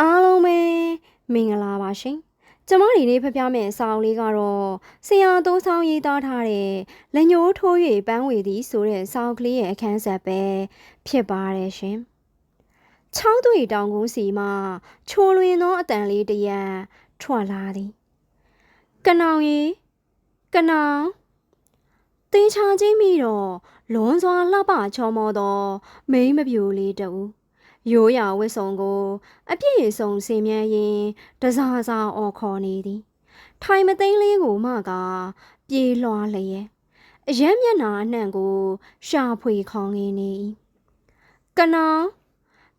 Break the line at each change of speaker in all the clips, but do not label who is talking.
အားလုံးပဲမင်္ဂလာပါရှင်ကျမဒီနေ့ဖပြမယ့်စာအုပ်လေးကတော့ဆရာတိုးဆောင်ရေးသားထားတဲ့လက်ညှိုးထိုး၍ပန်းဝေသည်ဆိုတဲ့စာအုပ်ကလေးရဲ့အခန်းဆက်ပဲဖြစ်ပါတယ်ရှင်ချောင်းသွေတောင်ကုန်းစီမှချိုးလွင်သောအတန်လေးတစ်ရက်ထွက်လာသည်ကနောင်ရီကနောင်တင်းချာချင်းမိတော့လွန်စွာလှပချောမောသောမိန်းမပြူလေးတူ ရိုးရာဝစ်စုံကို အပြည့်စုံစင်မြန်းရင်တစားစားအော်ခေါ်နေသည်ထိုင်မသိမ်းလေးကိုမှက ပြေးလွှားလျက်အယမ်းမျက်နာအနှံ့ကို ရှာဖွေခေါင်းငင်းနေ၏ကနောင်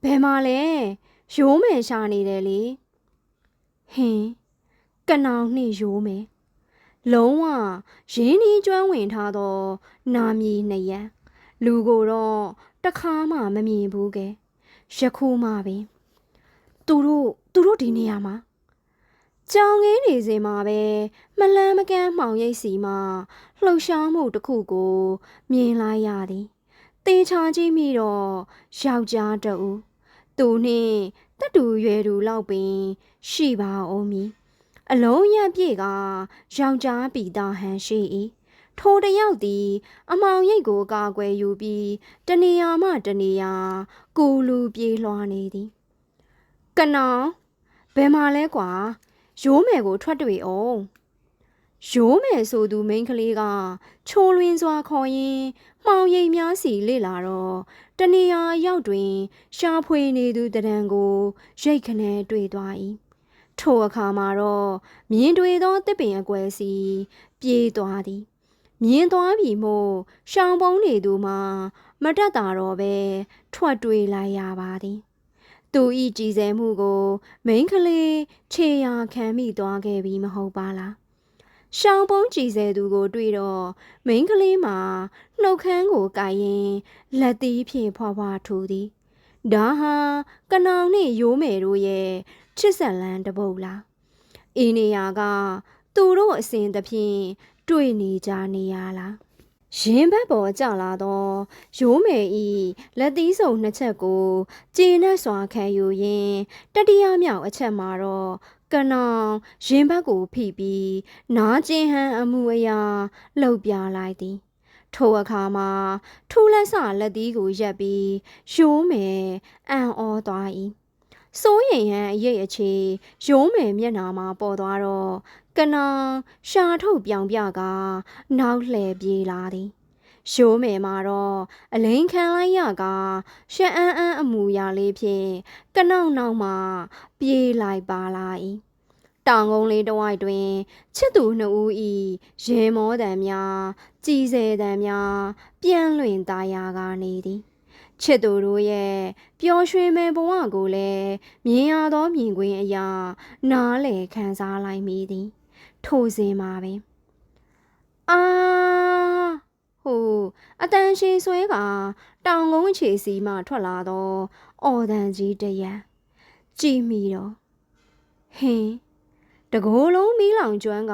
ဘယ်မှာလဲရိုးမယ်ရှာနေတယ်လေဟင်းကနောင်နှင့်ရိုးမယ်လုံးဝရင်းနှီးကျွမ်းဝင်ထားသော နာမည်နှစ်ရန်လူကိုတော့တခါမှမမြင်ဘူးကဲ ယခုမှပင်သူတို့သူတို့ဒီနေရာမှာကြောင်ငင်းနေစဉ်မှာပဲမလန်းမကန်းမှောင်ရိပ်စီမှာလှုပ်ရှားမှုတစ်ခုကို မြင်လိုက်ရသည်တေချာကြည့်မိတော့ယောက်ျားတဦးသူနှင့်တက်တူရွယ်တူလောက်ပင် ရှိပါအောင်မည်အလုံးရပြည့်ကယောက်ျားပီတာဟန်ရှိ၏ ထိုတယောက်သည် အမောင်ရိပ်ကိုကာကွယ်ယူပြီးတနေရာမှတနေရာကိုလူပြေးလွှားနေသည်ကနောင်ဘယ်မှာလဲကွာရိုးမယ်ကိုထွက်တွေ့အောင်ရိုးမယ်ဆိုသူမိန်းကလေးကချိုးလွင်းစွာခေါ်ရင်းမှောင်ရိပ်များစီလေလာတော့တနေရာရောက်တွင် ရှာဖွေနေသူတရံကိုရိတ်ခနဲတွေ့သွား၏ထိုအခါမှာတော့မြင်တွေ့သောတစ်ပင်အကွယ်စီ ပြေးသွားသည် မြင်သွားပြီမို့ရှောင်းပုံးနေသူမှာမတက်တာတော့ပဲထွက်တွေးလိုက်ရပါသည်သူဤကြည်စဲမှုကို မိန်းကလေးခြေရာခံမိသွားခဲ့ပြီမဟုတ်ပါလားရှောင်းပုံးကြည်စဲသူကို တွေ့တော့မိန်းကလေးမှာနှုတ်ခမ်းကိုကိုင်ရင်လက်သီးဖြင့်ဖွာဖွာထူသည်ဒါဟာကနောင်နှင့်ရိုးမယ်တို့ရဲ့ချစ်ဆက်လန်းတပုတ်လားအင်းနေယာက သူတို့အစဉ်သဖြင့် တွေ့နေကြနေရလားရင်ဘက်ပေါ်ကြလာသောရိုးမယ်ဤလက်သီးစုံနှစ်ချက်ကိုကျေနပ်စွာခံယူရင်းတတိယမြောက်အချက်မှာတော့ကနောင်ရင်ဘက်ကိုဖိပြီးနားကျင်ဟန်အမှုအရာလှုပ်ပြလိုက်သည်ထိုအခါမှာထူလက်စလက်သီးကိုရက်ပြီးရိုးမယ်အံ့ဩသွား၏စိုးရင်ဟန်အရေးအခြေရိုးမယ်မျက်နာမှာပေါ်သွားတော့ ကနောင်ရှာထုတ်ပြောင်ပြကနောက်လှည့်ပြေးလာသည်ရှိုးမယ်မှာတော့အလိန်ခံလိုက်ရကရှအန်းအန်းအမူအရာလေးဖြင့်ကနောက်နောက်မှပြေးလိုက်ပါလာ၏တောင်ကုန်းလေးတစ်ဝိုက်တွင်ချစ်သူနှစ်ဦးဤရေမောတံများကြည်စဲတံများပြန့်လွင်သားရာကနေသည်ချစ်သူတို့ရဲ့ပျော်ရွှင်မဲ့ဘဝကိုလည်းမြင်ရသောမြင်ကွင်းအရာ နားလေခံစားလိုက်မိသည် ထိုစဉ်မှာပင်အာဟိုအတန်ရှိဆွဲကတောင်ကုန်းခြေစီမှထွက်လာသောအော်တန်ကြီးတရံကြည်မိတော့ဟင်းတကိုယ်လုံးမီးလောင်ကျွမ်းက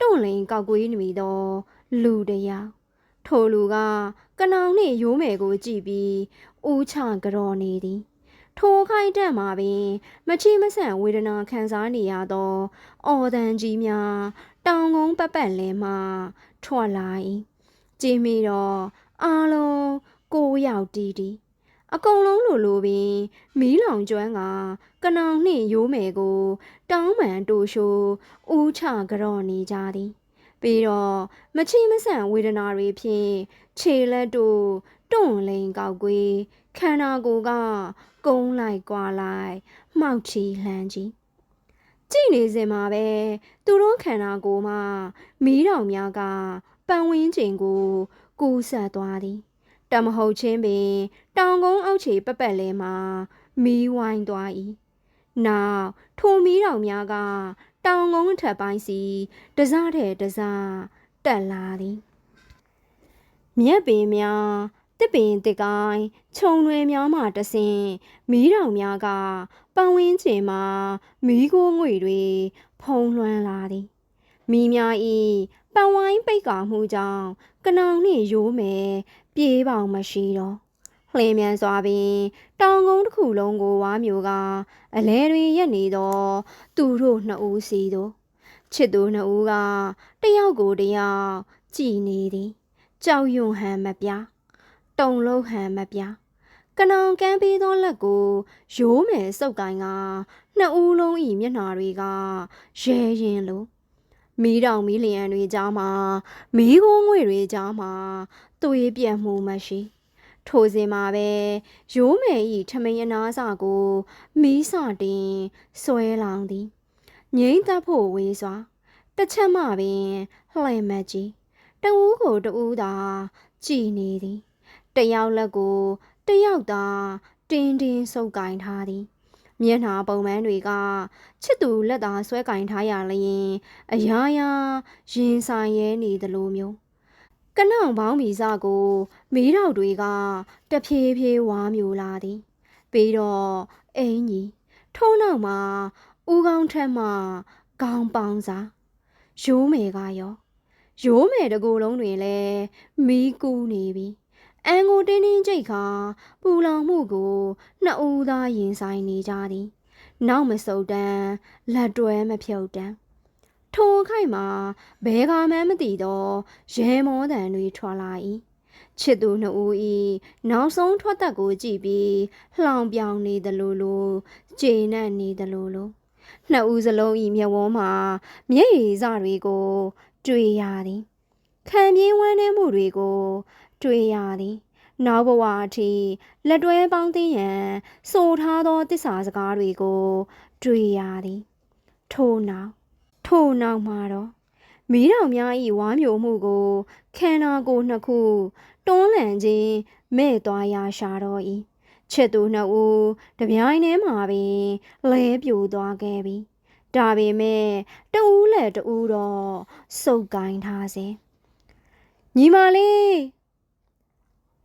တွန့်လင်ကောက်ကွေးနေသောလူတယောက်ထိုလူကကနောင်နှင့်ရိုးမယ်ကိုကြည့်ပြီးဦးချကြော်နေသည် ထိုခိုက်တက်မှာပင်မချိမဆန့်ဝေဒနာခံစားနေရသောအော်တန်ကြီးများတောင်ကုန်းပတ်ပတ်လဲမှထွက်လာ၏ကြည်မီတော့အားလုံးကိုယောက်တီးတီးအကုန်လုံးလိုလိုပင်မီးလောင်ကျွမ်းကကနောင်နှင့်ရိုးမယ်ကို တောင်းမှန်တူရှိုးဦးချကြော့နေကြသည်ပြီးတော့မချိမဆန့်ဝေဒနာတွေဖြင့်ခြေလက်တို့တွန့်လိန်ကောက်ကွေးခန္ဓာကိုယ်က ကုန်းလိုက်ကွာလိုက်မှောက်ချီလှမ်းကြီးကြည့်နေစင်မှာပဲသူတို့ခန္ဓာကိုယ်မှာမီးတောင်များကပန်းဝင်းကျင်ကိုကူးဆက်သွားသည်တမဟုတ်ချင်းပင်တောင်ကုန်းအောက်ခြေပက်ပက်လဲမှာမီးဝိုင်းသွား၏နောက်ထိုမီးတောင်များကတောင်ကုန်းအထက်ပိုင်းစီတစားတဲ့တစားတက်လာသည်မြက်ပင်များ တစ်ပင်တစ်ကိုင်းခြုံတွေများမှတဆင်မီးတောင်များကပန်းဝင်းကျင်မှာမီးခိုးငွေတွေဖုံးလွှမ်းလာသည်မိများဤပန်ဝိုင်းပိတ်ကာမှုကြောင့်ကနောင်နှင့်ရိုးမယ်ပြေးပေါင်မရှိတော့ဟလှင်မြန်စွာပင်တောင်ကုန်းတစ်ခုလုံးကိုဝါမျိုးကအလဲတွင်ရက်နေသောသူတို့နှစ်ဦးစီတို့ချစ်သူနှစ်ဦးကတယောက်ကိုတယောက်ကြည်နေသည်ကြောက်ရွံ့ဟန်မပြ တုံလုံးဟန်မပြကနောင်ကမ်းပေးသောလက်ကိုရိုးမယ်စုပ်ကိုင်းကနှစ်ဦးလုံးဤမျက်နှာတွေကရဲရင်လိုမီးတောင်မီးလျံတွေကြားမှာမီးခိုးငွေတွေကြားမှာသွေးပြတ်မှုမရှိထိုစဉ်မှာပဲရိုးမယ်ဤထမိန်အနာစာကိုမီးစတင်ဆွဲလောင်သည်ငိမ့်သက်ဖို့ဝေးစွာတစ်ချက်မှပင်လှည့်မက်ကြီးတဦးကိုတဦးသာကြည်နေသည် တယောက်လက်ကိုတယောက်သာတင်းတင်းဆုပ်ကင်ထားသည်မျက်နှာပုံမှန်တွေကချစ်သူလက်သာဆွဲကင်ထားရလျင်အရာရာရင်ဆိုင်ရဲနေသလိုမျိုးကနောင်ပေါင်းမီစကိုမီးတောက်တွေကတဖြည်းဖြည်းဝါမျိုးလာသည်ပြီးတော့အင်းကြီးထုံးနောက်မှာဦးကောင်းထက်မှကောင်းပေါင်းစားရိုးမယ်ကရောရိုးမယ်တကူလုံးတွင်လည်းမီးကူးနေပြီ အန်ကိုတင်းတင်းကြိတ်ခါပူလောင်မှုကိုနှစ်ဦးသားရင်ဆိုင်နေကြသည်နောက်မစုံတန်းလက်တွဲမဖြုတ်တန်းထိုအခိုက်မှာဘဲကမှန်းမသိသောရဲမောတန်တွေထွက်လာ၏ချစ်သူနှစ်ဦး၏နောက်ဆုံးထွက်သက်ကိုကြည့်ပြီးလှောင်ပြောင်နေသလိုလိုကျေနပ်နေသလိုလိုနှစ်ဦးစလုံး၏မျက်ဝန်းမှာမျက်ရည်စတွေကို တွေ့ရသည်ခံပြင်းဝမ်းနည်းမှုတွေကို တွေ့ရသည်နောက်ဘဝအထိလက်တွဲပေါင်းသိရန်ဆိုထားသောတစ္ဆာစကားတွေကို တွေ့ရသည် ထို့နောက်ထို့နောက်မှာတော့မီးတောင်များ၏ဝါမျိုးမှုကိုခန္ဓာကိုယ်နှစ်ခုတွန်းလှန်ခြင်းမဲ့သွားရာရှာတော့၏ချစ်သူနှစ်ဦးတပြိုင်တည်းမှာပင်လဲပြိုသွားခဲ့ပြီဒါပေမဲ့တဦးလက်တဦးတော့စုပ်ကိုင်းထားစေညီမလေး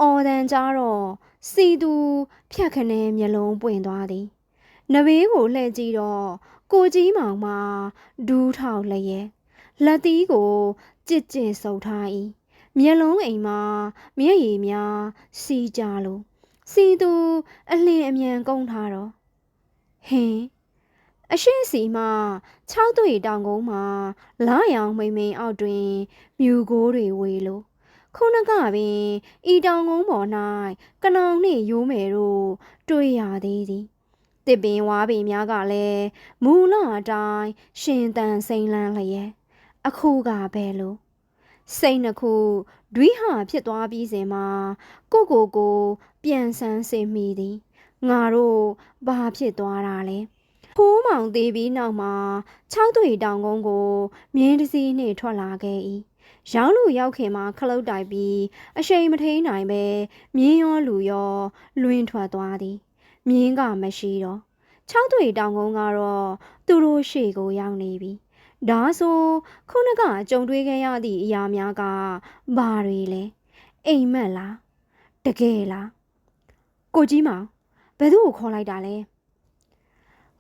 အော်တန်ကြတော့စီသူဖြတ်ခနဲမျက်လုံးပွင့်သွားသည်နဘေးကိုလှည့်ကြည့်တော့ကိုကြီးမောင်မှဒူးထောက်လျက်လက်သီးကိုကြစ်ကြစ်ဆုပ်ထား၏မျက်လုံးအိမ်မှာမျက်ရည်များစီးကြလို့စီသူအလင်းအမြန်ကုန်းထားတော့ဟင်းအရှိစီမှ၆တွေ့တောင်ကုန်းမှာလာရောင်မိန်မိန်အောက်တွင်မြူကိုးတွေဝေလို့ ခုနကပင်ဤတောင်ကုန်းပေါ်၌ကနောင်နှင့်ရိုးမယ်တို့တွေ့ရသေးသည်တစ်ပင်ဝါပင်များကလည်းမူလအတိုင်းရှင်တန်စိမ့်လန်းလျက်အခုကပဲလို့စိတ်နှစ်ခုဒွိဟာဖြစ်သွားပြီးစင်မှာကိုကိုကိုပြန်ဆန်းစင်မိသည်ငါတို့ဘာဖြစ်သွားတာလဲဖိုးမောင်သေးပြီးနောက်မှာ၆တွေ့တောင်ကုန်းကိုမြင်းတစည်းနှင့်ထွက်လာခဲ့၏ ရောင်းလူရောက်ခင်မှာခလုတ်တိုက်ပြီးအရှိန်မထိန်နိုင်ပဲမြင်းရောလူရောလွင်ထွက်သွားသည်မြင်းကမရှိတော့ချောင်းတွေတောင်ကုန်းကတော့သူတို့ရှေ့ကိုရောက်နေပြီဒါဆိုခုနကကြုံတွေ့ခဲ့ရသည့်အရာများကဘာတွေလဲအိမ်မက်လားတကယ်လားကိုကြီးမောင်ဘယ်သူ့ကိုခေါ်လိုက်တာလဲ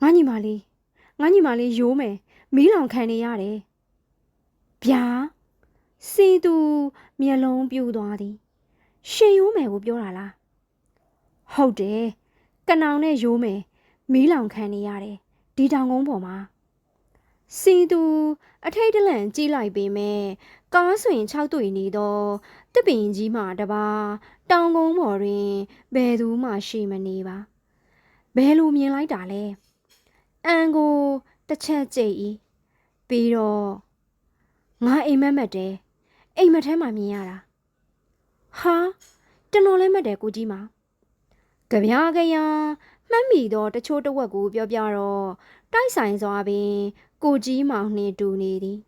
ငါညီမလေးငါညီမလေးရိုးမယ်မီးလောင်ခံနေရတယ်ဗျာ စီသူမျက်လုံးပြူသွားသည်ရှင်ရိုးမယ်ကိုပြောတာလားဟုတ်တယ်ကနောင်နဲ့ရိုးမယ်မီးလောင်ခံနေရတယ်ဒီတောင်ကုန်းပေါ်မှာစီသူအထိတ်တလန့်ကြီးလိုက်ပေမဲ့ကားဆွင်၆တွေ့နေတော့တပင်ကြီးမှတပါတောင်ကုန်းပေါ်တွင်ဘယ်သူမှရှိမနေပါဘယ်လိုမြင်လိုက်တာလဲအန်ကိုတစ်ချက်ကြိတ်ဤပြီးတော့ငါအိမ်မက်မက်တယ် အိမ်မက်ထဲမှာမြင်ရတာဟာကျွန်တော်လည်းမက်တယ်ကိုကြီးမကြပြားကြရမှတ်မိတော့တချို့တဝက်ကိုပြောပြတော့တိုက်ဆိုင်စွာပင် ကိုကြီးမောင်နှင့်တူနေသည်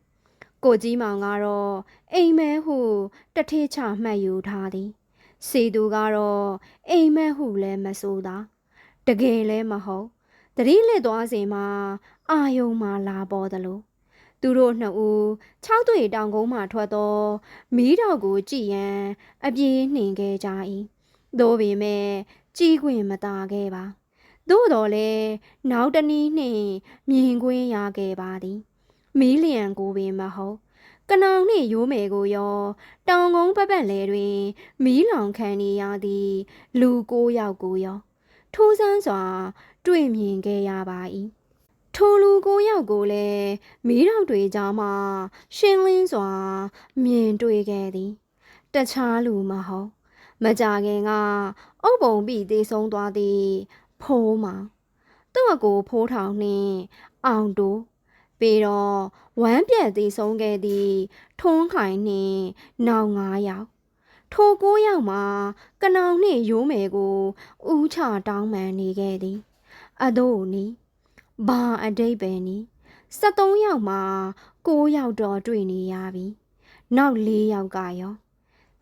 ကိုကြီးမောင်ကတော့အိမ်မဲဟုတထေးချမှတ်ယူထားသည်စီသူကတော့အိမ်မက်ဟုလည်းမဆိုသာတကယ်လည်းမဟုတ်တတိလစ်သွားစဉ်မှာအာယုံမှလာပေါ်သလို သူတို့နှစ်ဦး၆တွေ့တောင်ကုန်းမှထွက်သောမီးတောက်ကိုကြည်ရန် အပြေးနှင်ခဲ့ကြ၏သို့ပေမဲ့ကြီးခွင်မသာခဲ့ပါသို့တော်လည်းနောက်တနည်းနှင့်မြင်ကွင်းရခဲ့ပါသည်မီးလျံကိုပင်မဟုတ်ကကနောင်နှင့်ရိုးမယ်ကိုရော တောင်ကုန်းပတ်ပတ်လဲတွင်မီးလောင်ခံနေရသည့်လူကိုယောက်ကိုရော ထိုးဆန်းစွာ တွေ့မြင်ခဲ့ရပါ၏ ထိုလူကိုယောက်ကိုလည်းမီးတောက်တွေကြားမှရှင်းလင်းစွာ မြင်တွေ့ခဲ့သည်တခြားလူမဟုတ်မကြခင်ကအုပ်ပုံပြီးတည်ဆုံးသွားသည့်ဖိုးမောင်သူ့အကိုဖိုးထောင်နှင့်အောင်တိုးပြီးတော့ဝမ်းပြက်တည်ဆုံးခဲ့သည့်ထွန်းခိုင်နှင့်နောင်ငါးယောက်ထိုကိုးယောက်မှာကနောင်နှင့်ရိုးမယ်ကိုဥချတောင်းပန်နေခဲ့သည်အတို့နီ ဘာအတိတ်ပဲနီ73ယောက်မှာ9ယောက်တော့တွေ့နေရပြီနောက်4ယောက်ကရော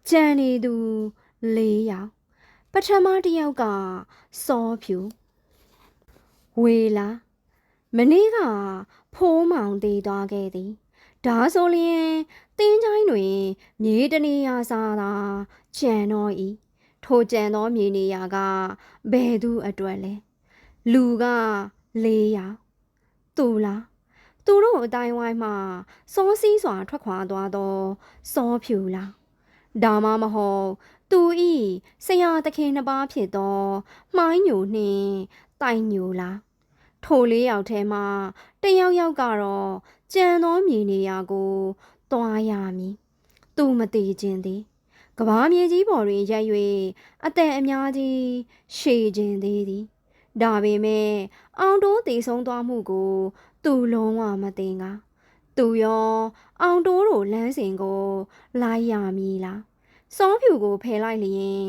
ကြံနေသူ4ယောက်ပထမတစ်ယောက်ကစောဖြူဝေလာမနေ့ကဖိုးမောင်သေးသွားခဲ့သည်ဒါဆိုလျင်တင်းချိုင်းတွင်မြေတနေရာစားသာကြံတော်ဤထိုကြံသောမြေနေရာကဘယ်သူအတွက်လဲလူက ၄ယောက်သူလားသူတို့အတိုင်းဝိုင်းမှာစောစီးစွာထွက်ခွာသွားသောစောဖြူလားဒါမှမဟုတ်သူဤဆရာသခင်နှစ်ပါးဖြစ်သောမှိုင်းညိုနှင့်တိုင်ညိုလားထိုလေးယောက်ထဲမှာတယောက်ယောက်ကတော့ကြံသောမြေနေရာကိုတွားရမည်သူမသိခြင်းသည်ကဘာမြေကြီးပေါ်တွင်ရက်၍အသက်အများကြီးရှည်ခြင်းသေးသည် ဒါပေမဲ့အောင်တိုးတည်ဆုံးသွားမှုကို သူလုံးဝမသိငါသူရောအောင်တိုးတို့လမ်းစဉ်ကို လိုက်ရမည်လားစောဖြူကိုဖယ်လိုက်လျင်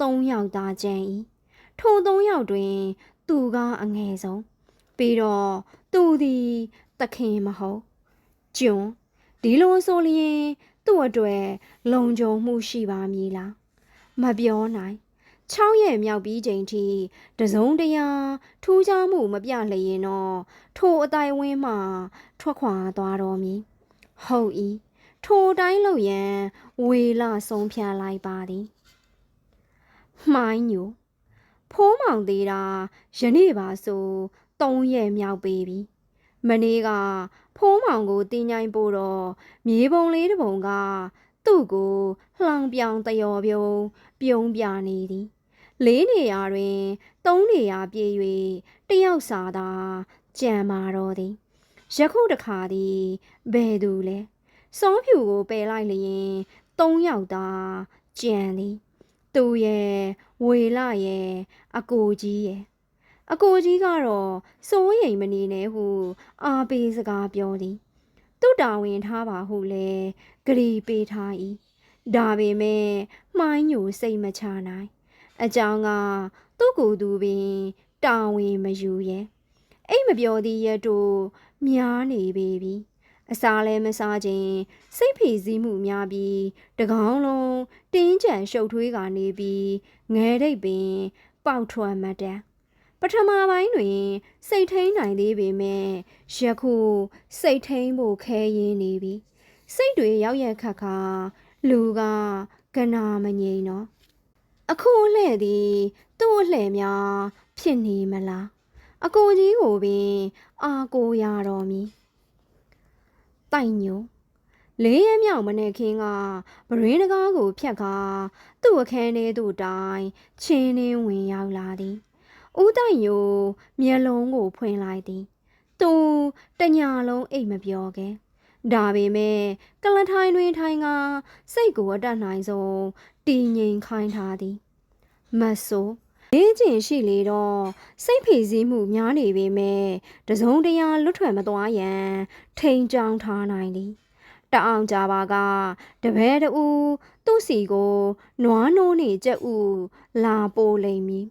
၃ယောက်သားကျန်၏ထို၃ယောက်တွင် သူကအငယ်ဆုံးပြီးတော့သူသည်သခင်မဟုတ်ကျွန်းဒီလိုဆိုလျင် သူ့အတွက်လုံခြုံမှုရှိပါမည်လားမပြောနိုင် 6ရက်မြောက်ပြီးချိန်ထိတစုံတရာထူးခြားမှုမပြလျင်တော့ထိုအတိုင်ဝင်းမှထွက်ခွာသွားတော်မည်ဟုတ်ဤထိုတိုင်းလို့ရန်ဝေလဆုံးဖြတ်လိုက်ပါသည်မှိုင်းညိုဖိုးမောင်သေးတာယနေ့ပါဆို3ရက်မြောက်ပေပြီမနေ့ကဖိုးမောင်ကိုတင်းញိုင်းပို့တော့မြေပုံလေးတစ်ပုံကသူ့ကိုလှောင်ပြောင်တယောပြုံးပြုံးပြနေသည် လေးနေရာတွင်သုံးနေရာပြည့်၍တယောက်စာသာကြံမာတော့သည်ယခုတခါသည်ဘယ်သူလဲစောဖြူကိုပယ်လိုက်လျင်သုံးယောက်သာကြံသည်သူရဲ့ဝေလာရဲ့အကိုကြီးရဲ့အကိုကြီးကတော့စိုးရိမ်မနေနဲ့ဟု အားပေးစကားပြောသည်သူတာဝန်ထားပါဟုလဲဂရီပေးထား၏ဒါပေမဲ့မှိုင်းညိုစိတ်မချနိုင် အကြောင်းကသူ့ကိုယ်သူပင်တာဝန်မယူရဲ့အိတ်မပြောသည့်ရက်တို့များနေပေပြီအစားလဲမစားခြင်းစိတ်ဖိစီးမှုများပြီးတကောင်းလုံးတင်းကြံရှုပ်ထွေးကနေပြီးငဲတိတ်ပင် ပေါက်ထွက်မှတ်တယ်ပထမပိုင်းတွင် စိတ်ထိန်နိုင်သေးပေမဲ့ယခုစိတ်ထိန်ဖို့ခဲရင်းနေပြီစိတ်တွေရောက်ရခက်ခါလူကကနာမငြိမ်တော့ အခုလှဲ့သည် သူ့လှဲ့များဖြစ်နေမလားအကိုကြီးကိုပင်အာကိုရတော်မူတိုင်ညိုလေးရမြောက်မနေခင်းကဗရင်းတကားကိုဖြတ်ကာသူ့အခန်းထဲသို့တိုင်ချင်းနှင်းဝင်ရောက်လာသည်ဦးတိုင်ယိုမျက်လုံးကိုဖွင့်လိုက်သည်သူတညာလုံးအိတ်မပြောခဲ့ဒါပေမဲ့ကလထိုင်တွင်ထိုင်ကစိတ်ကိုအတတ်နိုင်ဆုံး တည်ငြိမ်ခိုင်းထားသည်မတ်ဆိုးလေးကျင်ရှိလေတော့စိတ်ဖိစီးမှုများနေပေမဲ့တစုံတရာလွတ်ထွက်မသွားရန်ထိန်ကြောင်းထားနိုင်သည်တအောင်ကြပါကတပည့်တူသူ့စီကိုနွားနိုးနေကြက်ဥလာပိုးလိမ့်မည်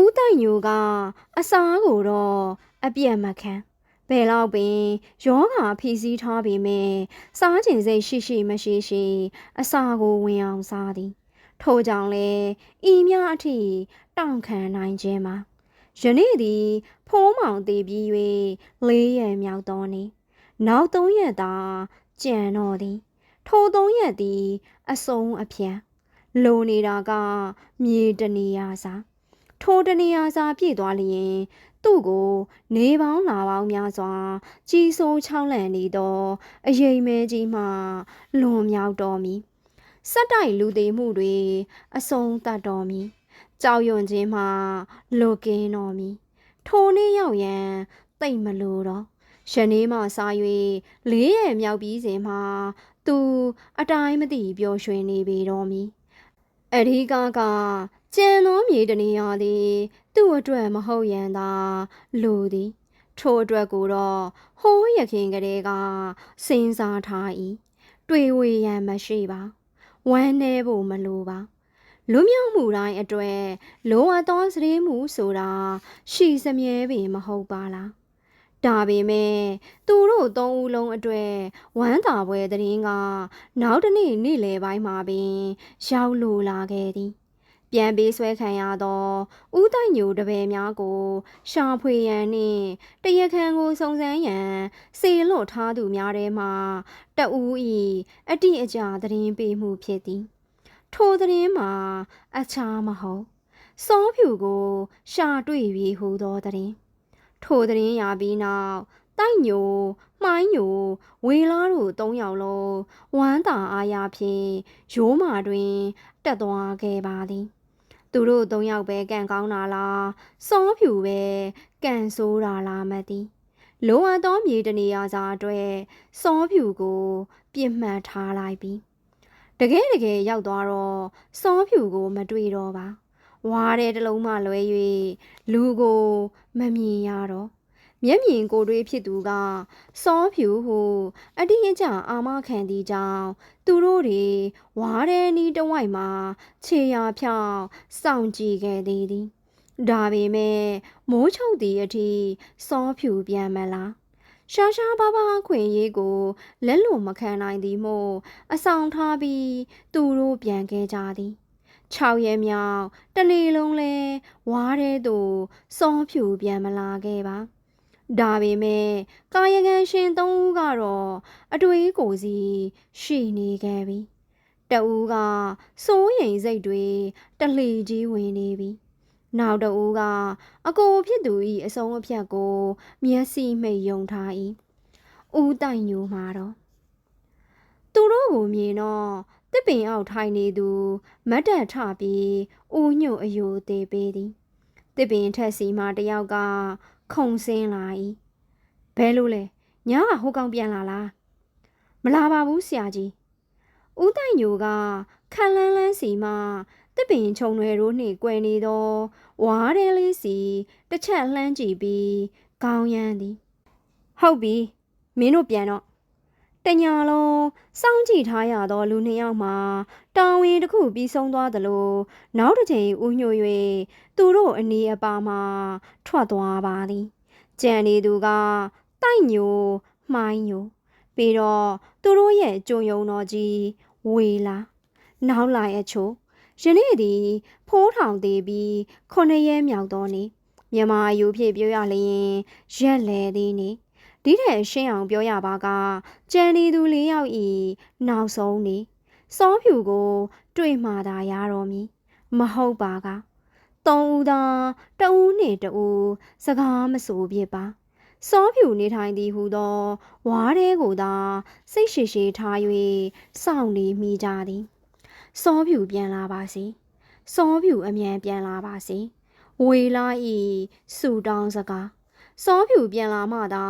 ဦးတိုင်ညိုကအစားကိုတော့အပြက်မခံ ဘယ်တော့ပင်ယောဂါဖီစည်းထားပေမဲ့စားကျင်စိတ်ရှိရှိမရှိရှိ အစာကိုဝင်အောင်စားသည် ထို့ကြောင့်လဲဤများအထိတောင့်ခံနိုင်ခြင်းမှာယနေ့သည်ဖိုးမောင်တည်ပြီး၍လေးရမြောက်တော်နေနောက်သုံးရက်သာကြံတော်သည် ထိုသုံးရက်သည်အစုံအဖြံလိုနေတာက မြေတနေရာစာထိုတနေရာစာပြည့်သွားလျင် သူ့ကို နေပေါင်းလာပေါင်းများစွာ ကြီးစိုးချောင်းလန့်နေသောအရေးမဲကြီးမှလွန်မြောက်တော်မူစက်တိုက်လူသေးမှုတွေအဆုံးသတ်တော်မူကြောက်ရွံ့ခြင်းမှလွတ်ကင်းတော်မူထိုနေ့ရောက်ရန်တိတ်မလိုတော့ယနေ့မှစ၍လေးရဲ့မြောက်ပြီးစဉ်မှာသူအတိုင်းမသိပျော်ရွှင်နေပေတော်မူအရိကကကျန်သောမြေတနေရာသည် သူ့အတွက်မဟုတ်ရန်သာလိုသည်ထိုအတွက်ကိုတော့ဟိုးရခင်ကလေးကစဉ်းစားထား၏တွေ့ဝေရန်မရှိပါဝမ်းနည်းဖို့မလိုပါလွမြောက်မှုတိုင်းအတွက်လိုအပ်သောစရေမှုဆိုတာရှိစမြဲပင်မဟုတ်ပါလားဒါပေမဲ့သူတို့သုံးဦးလုံးအတွက်ဝမ်းသာပွဲသတင်းက နောက်တစ်နေ့နေ့လယ်ပိုင်းမှာပင် ရောက်လိုလာခဲ့သည် ပြန်ပေးဆွဲခံရသောဥတိုက်ညိုတပည့်များကို ရှာဖွေရန်နှင့်တရခန်ကိုစုံစမ်းရန်စေလွတ်ထားသူများထဲမှတဦး၏အတိအကျသတင်းပေးမှုဖြစ်သည် ထိုသတင်းမှာ အချားမဟုတ်စောဖြူကို ရှာတွေ့ပြီဟူသောသတင်းထိုသတင်းရပြီးနောက်တိုက်ညိုမှိုင်းညိုဝေလာတို့သုံးယောက်လုံးဝမ်းသာအားရဖြင့်ရိုးမာတွင်တက်သွားခဲ့ပါသည် သူတို့သုံးယောက်ပဲကံကောင်းတာလားစောဖြူပဲကံဆိုးတာလားမသိလိုအပ်သောမြေတနေရာစာအတွက်စောဖြူကိုပြစ်မှတ်ထားလိုက်ပြီတကယ်တကယ်ရောက်သွားတော့စောဖြူကိုမတွေ့တော့ပါဝါတဲ့တစ်လုံးမှလွဲ၍လူကိုမမြင်ရတော့မျက်မြင်ကိုယ်တွေ့ဖြစ်သူကစောဖြူဟုအတိအကျအာမခံသည့်ကြောင့် သူတို့တွေဝါတဲ့နီးတဝိုက်မှာခြေရာဖြောင်းစောင့်ကြည့်ခဲ့သေးသည်ဒါပေမဲ့မိုးချုပ်သည့်အထိစောဖြူပြန်မလားရှာရှာပါပါခွင့်ရေးကိုလက်လွန်မခံနိုင်သည်မို့အဆောင်ထားပြီးသူတို့ပြန်ခဲ့ကြသည်6ရက်မြောက်တလေလုံးလဲဝါးတဲ့သူစောဖြူပြန်မလာခဲ့ပါ ဒါပေမဲ့ကာယကံရှင်သုံးဦးကတော့အတွေးကိုစီရှိနေခဲ့ပြီတဦးကစိုးရိမ်စိတ်တွေတလှီကြီးဝင်နေပြီနောက်တဦးကအကိုဖြစ်သူ၏အဆုံးအဖြတ်ကို မျက်စိမိတ်ယုံထား၏ဦးတိုင်ညိုမှာတော့သူတို့ကိုမြင်တော့တစ်ပင်အောက်ထိုင်နေသူမတ်တက်ထပြီးဦးညွတ်အယိုသေးပေးသည်တစ်ပင်ထက်စီမှတယောက်က ခုံဆင်းလာ၏ဘဲလို့လဲညာကဟိုကောင်ပြန်လာလားမလာပါဘူးဆရာကြီးဦးတိုင်ညိုကခက်လန်းလန်းစီမှတစ်ပင်ခြုံတွေတို့နှင့်꿰နေသောဝါးတဲလေးစီတစ်ချက်လှမ်းကြည့်ပြီးကောင်းရမ်းသည်ဟုတ်ပြီမင်းတို့ပြန်တော့ တညာလုံးစောင့်ကြည့်ထားရသောလူနှစ်ယောက်မှာတာဝန်တစ်ခုပြီးဆုံးသွားသလိုနောက်တစ်ချိန်ဦးညွှ၍သူတို့အနီးအပါမှာထွက်သွားပါသည်ကြံနေသူကတိုက်ညိုမှိုင်းညိုပြီးတော့သူတို့ရဲ့ကြုံယုံတော်ကြီးဝေလာနောက်လာအချို့ယနေ့သည်ဖိုးထောင်သေးပြီးခုနှစ်ရက်မြောက်သောနေ့မြန်မာယူဖြစ်ပြောရလျင်ရက်လေသည်နေ့ ဒီထက်ရှင်းအောင်ပြောရပါကကြံနေသူလေးယောက်ဤနောက်ဆုံးနေစောဖြူကို တွေ့မှသာရတော်မူမဟုတ်ပါကသုံးဦးသာတဦးနှင့်တဦးစကားမဆိုဖြစ်ပါစောဖြူနေထိုင်သည်ဟုသောဝါးတဲကိုသာစိတ်ရှိရှိထား၍စောင့်နေမိကြသည်စောဖြူပြန်လာပါစေစောဖြူအမြန်ပြန်လာပါစေဝေလာဤစူတောင်းစကား စောဖြူပြန်လာမှသာ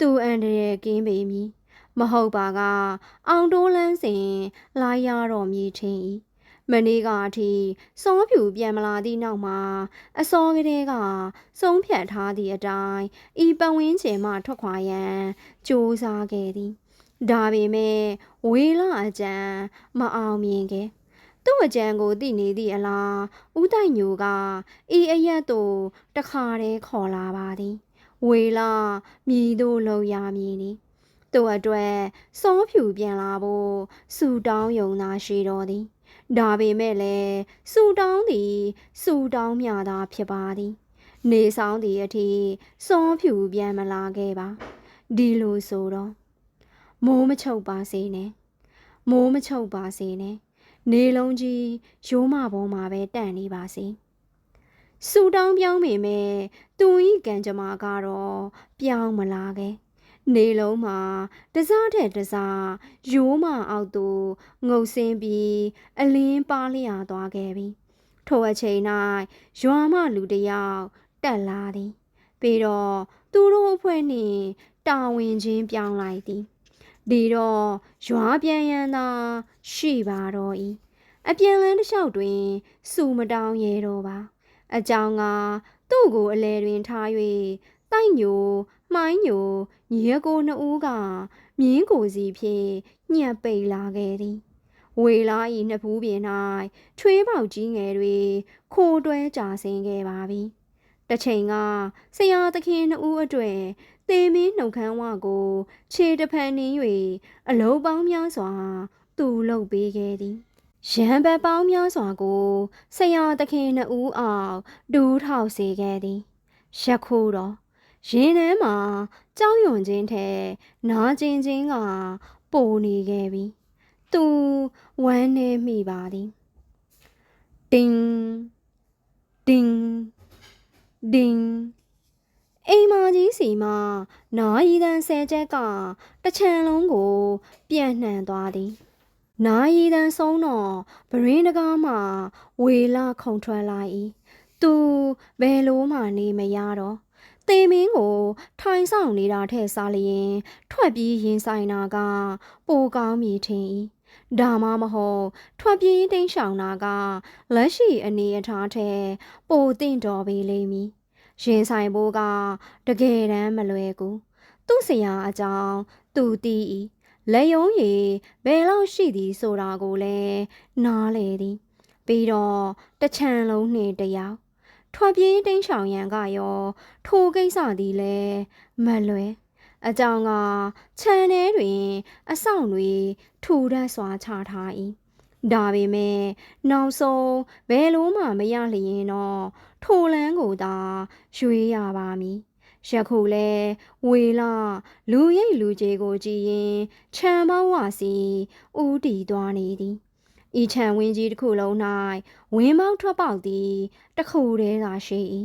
သူအန်တရယ်ကင်းပေမည်မဟုတ်ပါက အောင်တိုးလန်းစဉ်လာရတော်မည်ထင်၏မနေ့ကအထိစောဖြူပြန်မလာသည့်နောက်မှာအစောကလေးကဆုံးဖြတ်ထားသည့်အတိုင်းဤပဝင်းချင်မှထွက်ခွာရန်ကြိုးစားခဲ့သည်ဒါပေမဲ့ဝေလာအကြံမအောင်မြင်ခဲ့သူ့အကြံကိုသိနေသည့်အလားဦးတိုင်ညိုကဤအရက်တို့တခါတည်းခေါ်လာပါသည် ဝေလာမြည်တို့လောက်ရမည်နီသူ့အတွက်စောဖြူပြန်လာဖို့စူတောင်းယုံသာရှိတော်သည်ဒါပေမဲ့လည်းစူတောင်းသည်စူတောင်းမြသာဖြစ်ပါသည် နေဆောင်သည့်အထိစောဖြူပြန်မလာခဲ့ပါဒီလိုဆိုတော့မိုးမချုပ်ပါစေနဲ့မိုးမချုပ်ပါစေနဲ့နေလုံးကြီးရိုးမပေါ်မှာပဲတန့်နေပါစေ စူတောင်းပြောင်းမိမယ်သူဤကံကြမ္မာကတော့ပြောင်းမလာခဲ့နေလုံးမှာတစားတဲ့တစားရိုးမအောက်သို့ငုတ်ဆင်းပြီးအလင်းပါလျာသွားခဲ့ပြီထိုအချိန်၌ရွာမလူတစ်ယောက်တက်လာသည်ပြီးတော့သူတို့အဖွဲ့နှင့်တာဝန်ချင်းပြောင်းလိုက်သည်ဒီတော့ရွာပြန်ရန်သာရှိပါတော့၏အပြန်လန်းတစ်လျှောက်တွင်စူမတောင်းရဲတော့ပါ အကြောင်းကသူ့ကိုအလဲတွင်ထား၍တိုက်ညိုမှိုင်းညိုညီရကိုနှစ်ဦးကမြင်းကိုစီဖြင့်ညှက်ပိတ်လာခဲ့သည်ဝေလာဤနှစ်ဖူးပြင်၌ထွေးပေါက်ကြီးငယ်တွေခိုးတွဲကြဆင်းခဲ့ပါပြီတစ်ချိန်ကဆရာသခင်နှစ်ဦးအတွေ့သေမင်းနှုတ်ခမ်းဝကိုခြေတစ်ဖက်နှင်း၍အလုံးပေါင်းများစွာသူ့လုပ်ပေးခဲ့သည် ရံဘက်ပေါင်းများစွာကိုဆရာသခင်နှစ်ဦးအောင်ဒူးထောက်စေခဲ့သည်ယခုတော့ရင်ထဲမှာကြောက်ရွံ့ခြင်းထဲနာကျင်ခြင်းကပိုနေခဲ့ပြီသူဝမ်းနေမိပါသည်တင်းတင်းတင်းအိမ်မကြီးစီမှာနာယီတန်ဆယ်ချက်ကတစ်ချံလုံးကို ပြန့်နှံ့သွားသည် နာယီတန်ဆုံးတော့ဗရင်းတကားမှဝေလာခုန်ထွက်လာ၏သူဘယ်လိုမှနေမရတော့သေမင်းကို ထိုင်ဆောင်နေတာထက်စားလျင် ထွက်ပြေးရင်ဆိုင်တာက ပိုကောင်းမည်ထင်၏ဒါမှမဟုတ်ထွက်ပြေးတိမ်းရှောင်တာကလက်ရှိအနေအထားထက်ပိုတင့်တော်ပေလိမ့်မည်ရင်ဆိုင်ဖို့က တကယ်တမ်းမလွယ်ကူသူ့ဆရာအကြောင်းသူတီး၏ လက်ယုံရည်ဘယ်လောက်ရှိသည်ဆိုတာကိုလည်းနားလေသည်ပြီးတော့တစ်ချံလုံးနှင့်တယောက်ထွက်ပြေးတိမ်းရှောင်ရန်ကရောထိုကိစ္စသည်လည်းမလွယ်အကြောင်းကခြံထဲတွင် အဆောင်တွေထူထပ်စွာချထား၏ဒါပေမဲ့နောက်ဆုံးဘယ်လိုမှမရလျင်တော့ထိုလန်းကိုသာရွေးရပါမည် ယခုလဲဝေလာလူရိတ်လူကြီးကိုကြည်ရင်ခြံပေါင်းဝစီဦးတည်သွားနေသည်ဤခြံဝင်းကြီးတစ်ခုလုံး၌ဝင်းပေါင်းထွက်ပေါက်သည်တစ်ခုတည်းသာရှိ၏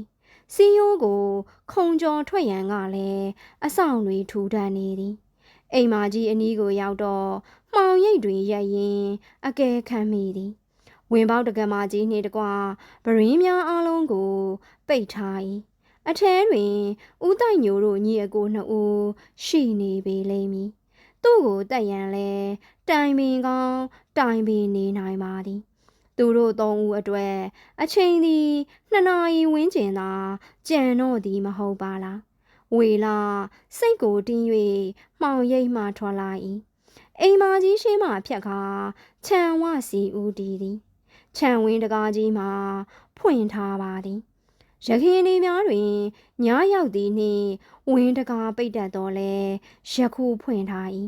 စီယိုးကိုခုံကျော်ထွက်ရန်ကလည်းအဆောင်တွေထူထပ်နေသည်အိမ်မာကြီးအနီးကိုရောက်တော့မှောင်ရိပ်တွင်ရက်ရင်အကဲခံမိသည်ဝင်ပေါက်တကမာကြီးနှင့်တကွဗရင်းများအလုံးကိုပိတ်ထား၏ အထဲတွင်ဦးတိုင်ညိုတို့ညီအကိုနှစ်ဦးရှိနေပေလိမ့်မည်သူ့ကိုတက်ရန်လဲတိုင်ပင်ကောင်းတိုင်ပင်နေနိုင်ပါသည်သူတို့သုံးဦးအတွက်အချိန်သည်နှစ်နာရီဝန်းကျင်သာကြံတော့သည်မဟုတ်ပါလားဝေလာစိတ်ကိုတင်း၍မှောင်ရိပ်မှထွက်လာ၏အိမ်မာကြီးရှိမှဖြတ်ခါခြံဝစီဦးတီသည်ခြံဝင်းတကားကြီးမှာဖွင့်ထားပါသည် ရခင်နေများတွင်ညရောက်သည်နှင့်ဝင်းတကားပိတ်တတ်တော်လဲယခုဖွင့်ထား၏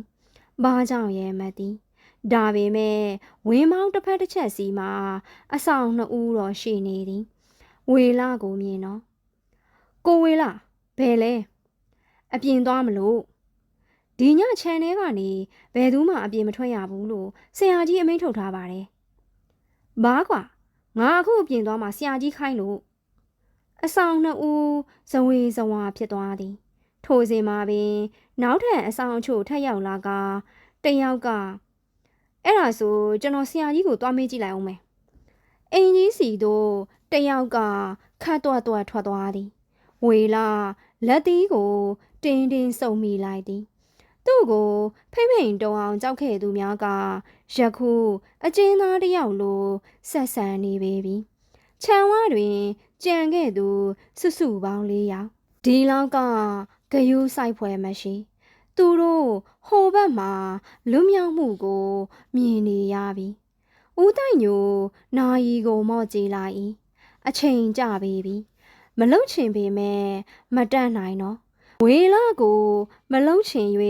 ဘာကြောင့်ရဲမသိဒါပေမဲ့ဝင်းမောင်းတစ်ဖက်တစ်ချက်စီမှာအဆောင်နှစ်ဦးတော့ရှိနေသည်ဝေလာကိုမြင်တော့ကိုဝေလာဘယ်လဲအပြင်သွားမလို့ဒီညချန်ထဲကနေဘယ်သူမှအပြင်မထွက်ရဘူးလို့ဆရာကြီးအမိန့်ထုတ်ထားပါတယ်ဘာကွာငါအခုအပြင်သွားမှဆရာကြီးခိုင်းလို့ အဆောင်နှစ်ဦးဇဝေဇဝါဖြစ်သွားသည် ထိုစဉ်မှာပင် နောက်ထပ်အဆောင်အချို့ထပ်ရောက်လာကတယောက်ကအဲ့ဒါဆိုကျွန်တော်ဆရာကြီးကိုသွားမေးကြည့်လိုက်အောင်မယ်အင်ကြီးစီတို့တယောက်ကခတ်တော့တော့ထွက်သွားသည် ဝေလာလက်သီးကိုတင်းတင်းစုံမိလိုက်သည်သူ့ကိုဖိမ့်ဖိမ့်တုံအောင်ကြောက်ခဲ့သူများကယခုအကျဉ်းသားတစ်ယောက်လိုဆက်ဆံနေပေပြီခြံဝတွင် ကြံခဲ့သူစုစုပေါင်း၄ယောက်ဒီလောက်ကဂယုဆိုင်ဖွဲမရှိသူတို့ဟိုဘက်မှာလွတ်မြောက်မှုကိုမြင်နေရပြီဦးတိုင်ညိုနာယီကိုမော့ကြည့်လိုက်၏အချိန်ကြပြီပြီမလုံချင်ပေမဲ့မတတ်နိုင်တော့ဝေလာကိုမလုံချင်၍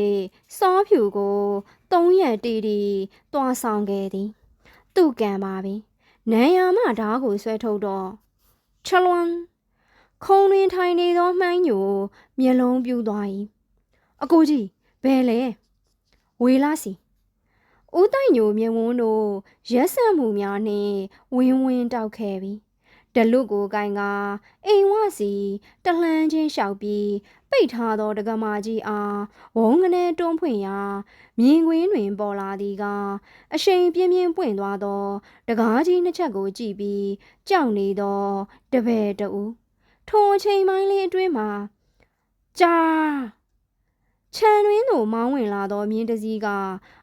စောဖြူကိုသုံးရက်တီတီတွားဆောင်ခဲ့သည်သူ့ကံပါပြီနန်းရမဓားကိုဆွဲထုတ်တော့ ချလွန်ခုံတွင်ထိုင်နေသောမှန်းညိုမျက်လုံးပြူးသွား၏အကိုကြီးဘယ်လဲဝေလာစီဦးတိုင်ညိုမြင်ဝန်းတို့ရက်ဆက်မှုများနှင့်ဝင်းဝင်းတောက်ခဲ့ပြီ တလူကိုကိုင်ကအိမ်ဝစီတလှမ်းချင်းလျှောက်ပြီးပိတ်ထားသောတကမာကြီးအားဝုံကနေတွန်းဖွင့်ရာမြင်ကွင်းတွင်ပေါ်လာသည်ကအရှိန်ပြင်းပြင်းပွင့်သွားသောတကားကြီးနှစ်ချက်ကိုကြည့်ပြီးကြောက်နေသောတပည့်တူထိုအချိန်ပိုင်းလေးအတွင်းမှာကြာခြံတွင်းသို့မောင်းဝင်လာသောမြင်းတစည်းက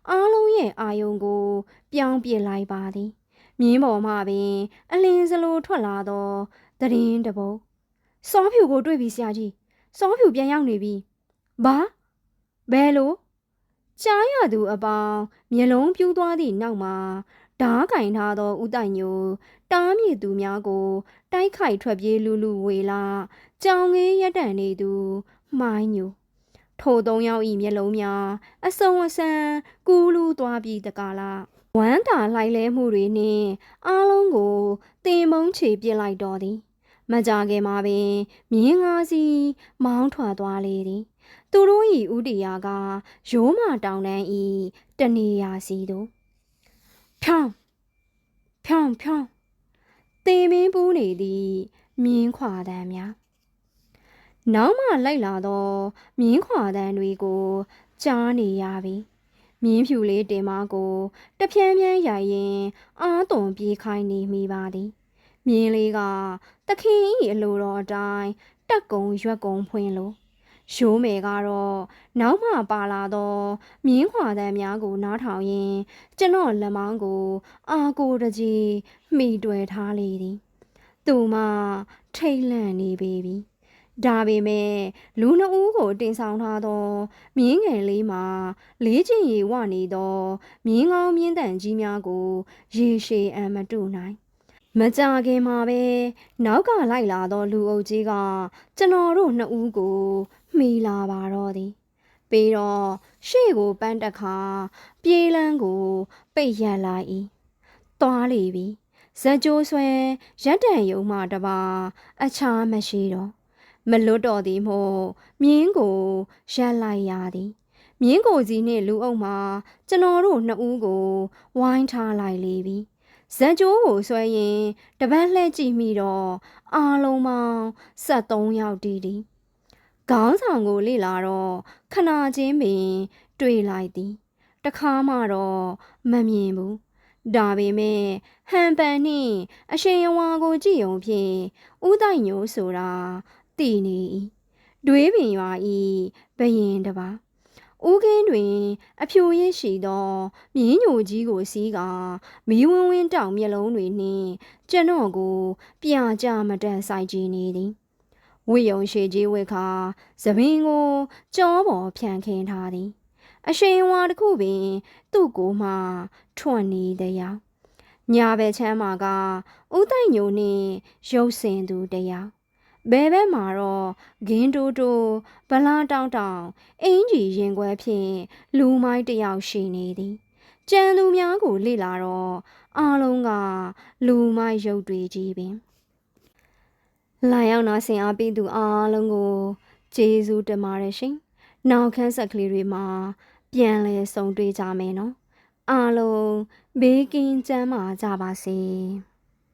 အားလုံးရဲ့အာယုံကို ပြောင်းပြစ်လိုက်ပါသည် မြင်းပေါ်မှပင်အလင်းစလိုထွက်လာသောသတင်းတပုတ်စောဖြူကိုတွေ့ပြီဆရာကြီးစောဖြူပြန်ရောက်နေပြီဘာဘယ်လိုကြားရသူအပေါင်းမျက်လုံးပြူးသွားသည့်နောက်မှာဓားကင်ထားသောဥတိုင်ညိုတားမြစ်သူများကို တိုက်ခိုက်ထွက်ပြေးလူလူဝေလာကြောင်ငေးရက်တန်နေသူမှိုင်းညိုထိုသုံးယောက်ဤမျက်လုံးများအစုံအစံကူးလူသွားပြီးတကားလား ဝမ်းသာလိုက်လဲမှုတွေနှင့်အားလုံးကိုတင်မုံချေပစ်လိုက်တော်သည်မကြခင်မှာပင်မြင်းငါးစီးမောင်းထွက်သွားလေသည် သူတို့၏ဥတီယာကရိုးမတောင်တန်းဤတနေရာစီသို့ဖြောင်းဖြောင်းဖြောင်းတေမင်းပူးနေသည့်မြင်းခွာတန်းများနောက်မှလိုက်လာသောမြင်းခွာတန်းတွေကိုကြားနေရပြီ မြင်းဖြူလေးတင်မကိုတပြန်းပြန်းရိုက်ရင်အာသွန်ပြေးခိုင်းနေမိပါသည်မြင်းလေးကတခင်ဤအလိုတော်အတိုင်းတက်ကုံရွက်ကုံဖွင့်လို့ရိုးမယ်ကတော့နောက်မှပါလာသောမြင်းခွာတန်းများကိုနားထောင်ရင်ကျွန်တော်လက်မောင်းကို အာကိုတကြီးမိတွယ်ထားလေသည် သူမှထိတ်လန့်နေပေပြီ ဒါပေမဲ့လူနှဦးကိုတင်ဆောင်ထားသော မြင်းငယ်လေးမှာ လေးချင်ရီဝနေသော မြင်းကောင်းမြင်းတန်ကြီးများကိုရေရှည်အံမတုနိုင်မကြခင်မှာပဲနောက်ကလိုက်လာသော လူအုပ်ကြီးကကျွန်တော်တို့နှစ်ဦးကိုမှီလာပါတော့သည်ပြီးတော့ရှေ့ကိုပန်းတက်ခါပြေးလန်းကို ပိတ်ရက်လိုက်၏သွားလေပြီဇက်ကြိုးဆွဲရက်တန်ယုံမှတပါ အခြားမရှိတော့ မလွတ်တော်သည်မို့မြင်းကိုရက်လိုက်ရသည်မြင်းကိုကြီးနှင့်လူအုပ်မှာကျွန်တော်တို့နှစ်ဦးကို ဝိုင်းထားလိုက်လေပြီဇက်ကြိုးကိုဆွဲရင်တပတ်လှည့်ကြည့်မိတော့အားလုံးပေါင်း73ယောက်တီးသည်ခေါင်းဆောင်ကိုလေ့လာတော့ခနာချင်းပင် တွေ့လိုက်သည်တခါမှတော့မမြင်ဘူးဒါပေမဲ့ဟန်ပန်နှင့်အရှင်ယဝါကိုကြည့်ုံဖြင့်ဥဒိုင်ညိုဆိုတာ တည်နေ၏ဒွေးပင်ရွာဤဘယင်တပါဦးကင်းတွင် အဖြူရင်းရှိသောမြင်းညိုကြီးကိုစီးကမီးဝင်းဝင်းတောင်မျက်လုံးတွေနှင့်ကျွန်တော်ကိုပြာကြမတန်ဆိုင်ကြည့်နေသည်ဝိယုံရှိကြီးဝက်ခါသပင်ကိုကြောပေါ်ဖြန့်ခင်းထားသည် အရှိန်ဝါတစ်ခုပင် သူ့ကိုမှထွက်နေသည်ယောက်ညာဘက်ချမ်းမှာကဥတိုင်ညိုနှင့်ရုပ်စင်သူတယောက် ဘဲဘဲမှာတော့ဂင်းတိုးတိုးဗလာတောင်းတောင်းအင်းကြီးရင်ခွဲဖြင့်လူမိုင်းတယောက်ရှိနေသည်ကြံသူများကိုလေ့လာတော့အားလုံးကလူမိုင်းရုပ်တွေကြီးပင်လာရောက်နာဆင်အားပေးသူအားလုံးကိုကျေးဇူးတင်ပါတယ်ရှင်နောက်ခန်းဆက်ကလေးတွေမှာပြန်လဲဆုံတွေ့ကြမယ်နော်အားလုံးဘေးကင်းကျန်းမာကြပါစေ။